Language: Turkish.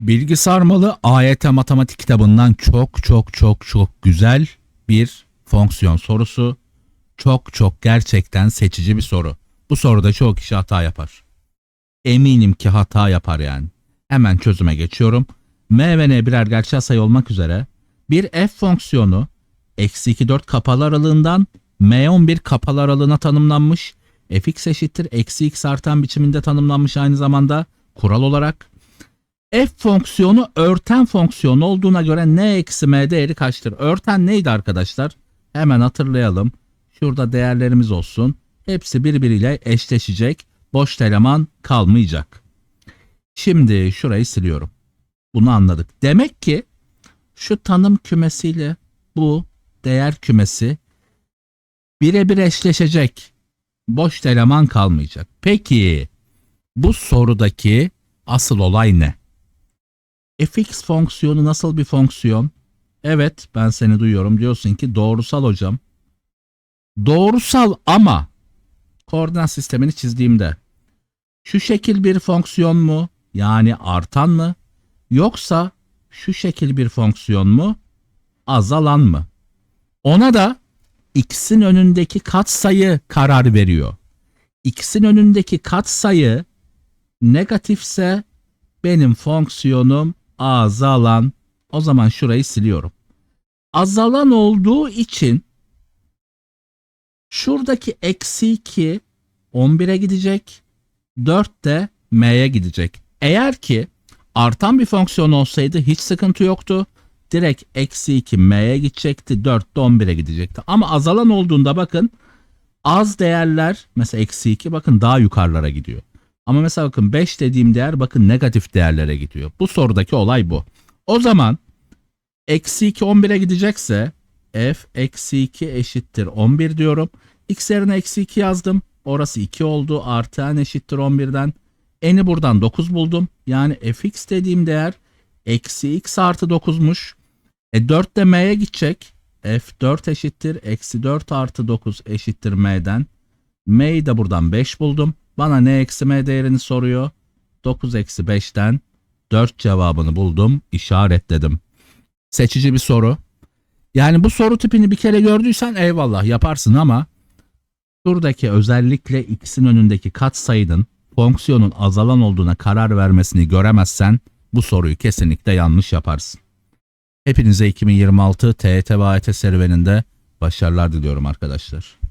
Bilgi sarmalı AYT matematik kitabından çok çok çok çok güzel bir fonksiyon sorusu. Çok çok gerçekten seçici bir soru. Bu soruda çoğu kişi hata yapar. Eminim ki hata yapar yani. Hemen çözüme geçiyorum. M ve N birer gerçel sayı olmak üzere bir f fonksiyonu eksi 2 4 kapalı aralığından M11 kapalı aralığına tanımlanmış. fx eşittir eksi x artan biçiminde tanımlanmış aynı zamanda kural olarak. F fonksiyonu örten fonksiyon olduğuna göre n eksi m değeri kaçtır? Örten neydi arkadaşlar? Hemen hatırlayalım. Şurada değerlerimiz olsun. Hepsi birbiriyle eşleşecek. Boş eleman kalmayacak. Şimdi şurayı siliyorum. Bunu anladık. Demek ki şu tanım kümesiyle bu değer kümesi birebir eşleşecek. Boş eleman kalmayacak. Peki bu sorudaki asıl olay ne? Fx fonksiyonu nasıl bir fonksiyon? Evet ben seni duyuyorum diyorsun ki doğrusal hocam. Doğrusal ama koordinat sistemini çizdiğimde şu şekil bir fonksiyon mu? Yani artan mı? Yoksa şu şekil bir fonksiyon mu? Azalan mı? Ona da x'in önündeki katsayı karar veriyor. x'in önündeki katsayı negatifse benim fonksiyonum azalan. O zaman şurayı siliyorum. Azalan olduğu için şuradaki eksi 2 11'e gidecek. 4 de m'ye gidecek. Eğer ki artan bir fonksiyon olsaydı hiç sıkıntı yoktu. Direkt eksi 2 m'ye gidecekti. 4 de 11'e gidecekti. Ama azalan olduğunda bakın az değerler mesela eksi 2 bakın daha yukarılara gidiyor. Ama mesela bakın 5 dediğim değer bakın negatif değerlere gidiyor. Bu sorudaki olay bu. O zaman eksi 2 11'e gidecekse f eksi 2 eşittir 11 diyorum. x yerine eksi 2 yazdım. Orası 2 oldu. Artı n eşittir 11'den. N'i buradan 9 buldum. Yani fx dediğim değer eksi x artı 9'muş. E 4 de m'ye gidecek. f4 eşittir. Eksi 4 artı 9 eşittir m'den. m'yi de buradan 5 buldum. Bana ne eksi m değerini soruyor. 9 eksi 5'ten 4 cevabını buldum. işaretledim. Seçici bir soru. Yani bu soru tipini bir kere gördüysen eyvallah yaparsın ama şuradaki özellikle x'in önündeki katsayının fonksiyonun azalan olduğuna karar vermesini göremezsen bu soruyu kesinlikle yanlış yaparsın. Hepinize 2026 TET ve serüveninde başarılar diliyorum arkadaşlar.